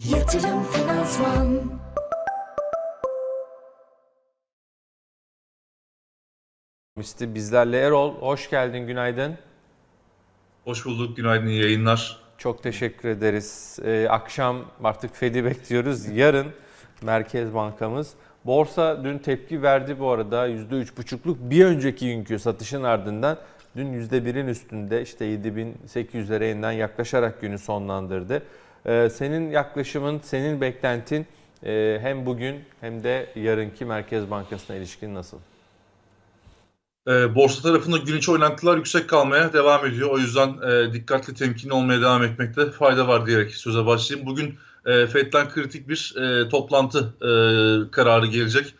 Yatırım Finansman Misti bizlerle Erol. Hoş geldin, günaydın. Hoş bulduk, günaydın, iyi yayınlar. Çok teşekkür ederiz. Ee, akşam artık Fed'i bekliyoruz. Yarın Merkez Bankamız. Borsa dün tepki verdi bu arada. %3,5'luk bir önceki günkü satışın ardından dün %1'in üstünde işte 7800'lere yeniden yaklaşarak günü sonlandırdı. Ee, senin yaklaşımın, senin beklentin e, hem bugün hem de yarınki Merkez Bankası'na ilişkin nasıl? Ee, borsa tarafında gün içi oynantılar yüksek kalmaya devam ediyor. O yüzden e, dikkatli temkinli olmaya devam etmekte fayda var diyerek söze başlayayım. Bugün e, FED'den kritik bir e, toplantı kararı gelecek.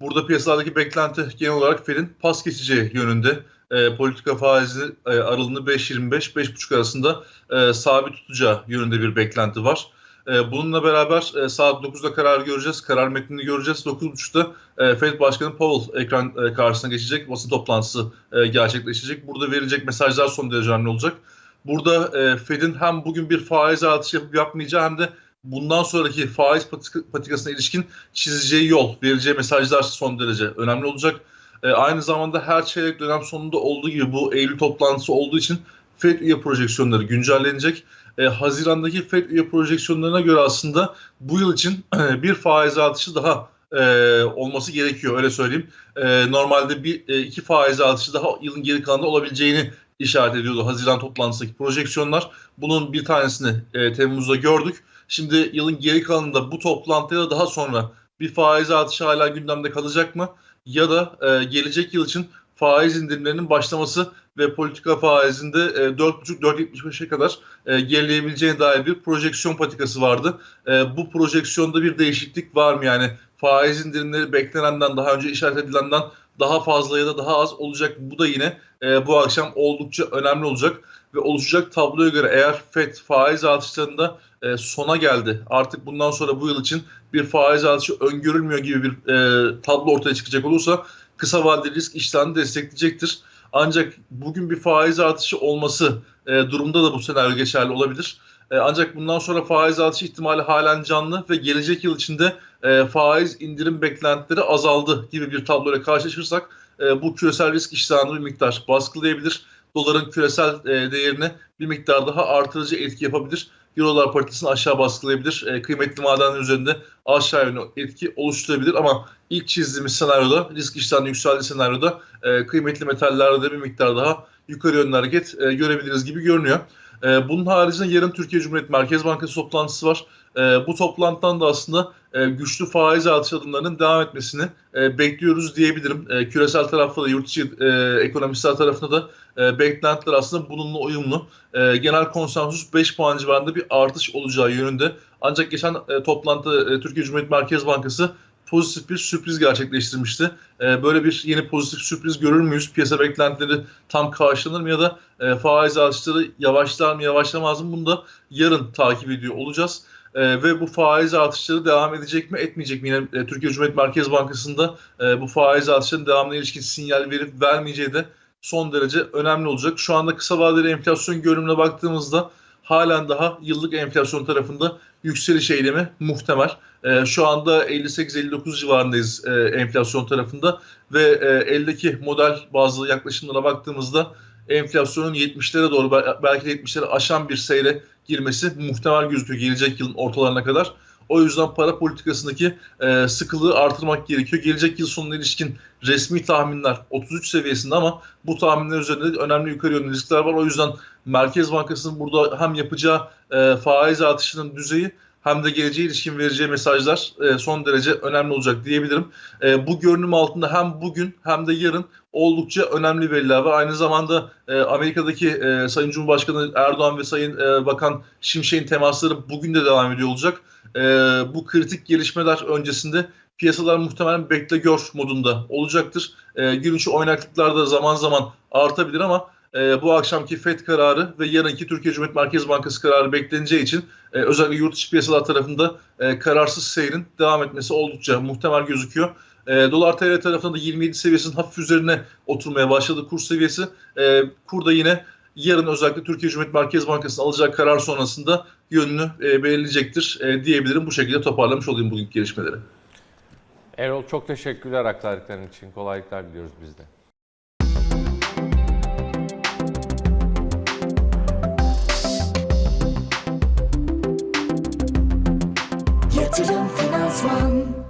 Burada piyasalardaki beklenti genel olarak Fed'in pas geçeceği yönünde. E, politika faizi e, aralığını 5.25-5.5 arasında e, sabit tutacağı yönünde bir beklenti var. E, bununla beraber e, saat 9'da karar göreceğiz. Karar metnini göreceğiz. 9.30'da e, Fed Başkanı Powell ekran e, karşısına geçecek. Basın toplantısı e, gerçekleşecek. Burada verilecek mesajlar son derece önemli olacak. Burada e, Fed'in hem bugün bir faiz artışı yapıp yapmayacağı hem de bundan sonraki faiz patika, patikasına ilişkin çizeceği yol, vereceği mesajlar son derece önemli olacak. E, aynı zamanda her çeyrek dönem sonunda olduğu gibi bu Eylül toplantısı olduğu için Fed üye projeksiyonları güncellenecek. E, Haziran'daki FED üye projeksiyonlarına göre aslında bu yıl için bir faiz artışı daha e, olması gerekiyor öyle söyleyeyim. E, normalde bir e, iki faiz artışı daha yılın geri kalanında olabileceğini işaret ediyordu Haziran toplantısındaki projeksiyonlar. Bunun bir tanesini e, Temmuz'da gördük. Şimdi yılın geri kalanında bu toplantıya daha sonra bir faiz artışı hala gündemde kalacak mı? Ya da e, gelecek yıl için faiz indirimlerinin başlaması ve politika faizinde e, 4,5-4,75'e kadar e, gerileyebileceğine dair bir projeksiyon patikası vardı. E, bu projeksiyonda bir değişiklik var mı? Yani faiz indirimleri beklenenden daha önce işaret edilenden daha fazla ya da daha az olacak. Bu da yine e, bu akşam oldukça önemli olacak ve oluşacak tabloya göre eğer FED faiz artışlarında e, sona geldi. Artık bundan sonra bu yıl için bir faiz artışı öngörülmüyor gibi bir e, tablo ortaya çıkacak olursa kısa vadeli risk iştahını destekleyecektir. Ancak bugün bir faiz artışı olması e, durumda da bu senaryo geçerli olabilir. E, ancak bundan sonra faiz artışı ihtimali halen canlı ve gelecek yıl içinde e, faiz indirim beklentileri azaldı gibi bir tabloyla karşılaşırsak e, bu küresel risk iştahını bir miktar baskılayabilir. Doların küresel e, değerini bir miktar daha artırıcı etki yapabilir. Eurolar paritesini aşağı baskılayabilir. E, kıymetli madenler üzerinde aşağı yönlü etki oluşturabilir ama ilk çizdiğimiz senaryoda risk iştahının yükseldiği senaryoda kıymetli metallerde bir miktar daha yukarı yönlü hareket e, görebiliriz gibi görünüyor. E, bunun haricinde yarın Türkiye Cumhuriyet Merkez Bankası toplantısı var. E, bu toplantıdan da aslında e, güçlü faiz artış adımlarının devam etmesini e, bekliyoruz diyebilirim. E, küresel tarafta da yurt içi e, ekonomistler tarafında da e, beklentiler aslında bununla uyumlu. E, genel konsensus 5 puan civarında bir artış olacağı yönünde. Ancak geçen e, toplantı e, Türkiye Cumhuriyet Merkez Bankası pozitif bir sürpriz gerçekleştirmişti. E, böyle bir yeni pozitif sürpriz görür müyüz? Piyasa beklentileri tam karşılanır mı ya da e, faiz artışları yavaşlar mı yavaşlamaz mı? Bunu da yarın takip ediyor olacağız. E, ve bu faiz artışları devam edecek mi etmeyecek mi? Yine e, Türkiye Cumhuriyet Merkez Bankası'nda e, bu faiz artışlarının devamına ilişkin sinyal verip vermeyeceği de son derece önemli olacak. Şu anda kısa vadeli enflasyon görünümüne baktığımızda halen daha yıllık enflasyon tarafında yükseliş eylemi muhtemel. E, şu anda 58-59 civarındayız e, enflasyon tarafında ve e, eldeki model bazı yaklaşımlara baktığımızda enflasyonun 70'lere doğru belki de 70'lere aşan bir seyre girmesi muhtemel gözüküyor gelecek yılın ortalarına kadar. O yüzden para politikasındaki e, sıkılığı artırmak gerekiyor. Gelecek yıl sonuna ilişkin resmi tahminler 33 seviyesinde ama bu tahminler üzerinde de önemli yukarı yönlü riskler var. O yüzden Merkez Bankası'nın burada hem yapacağı e, faiz artışının düzeyi hem de geleceğe ilişkin vereceği mesajlar e, son derece önemli olacak diyebilirim. E, bu görünüm altında hem bugün hem de yarın oldukça önemli veriler var. Aynı zamanda e, Amerika'daki e, Sayın Cumhurbaşkanı Erdoğan ve Sayın e, Bakan Şimşek'in temasları bugün de devam ediyor olacak. E, bu kritik gelişmeler öncesinde piyasalar muhtemelen bekle gör modunda olacaktır. E, gün içi oynaklıklar da zaman zaman artabilir ama e, bu akşamki FED kararı ve yarınki Türkiye Cumhuriyet Merkez Bankası kararı bekleneceği için e, özellikle yurt içi piyasalar tarafında e, kararsız seyrin devam etmesi oldukça muhtemel gözüküyor. E, Dolar TL tarafında da 27 seviyesinin hafif üzerine oturmaya başladı kur seviyesi. E, kur da yine yarın özellikle Türkiye Cumhuriyet Merkez Bankası'nın alacağı karar sonrasında yönünü e, belirleyecektir e, diyebilirim. Bu şekilde toparlamış olayım bugünkü gelişmeleri. Erol çok teşekkürler aktardıkların için. Kolaylıklar diliyoruz biz de. Yatırım.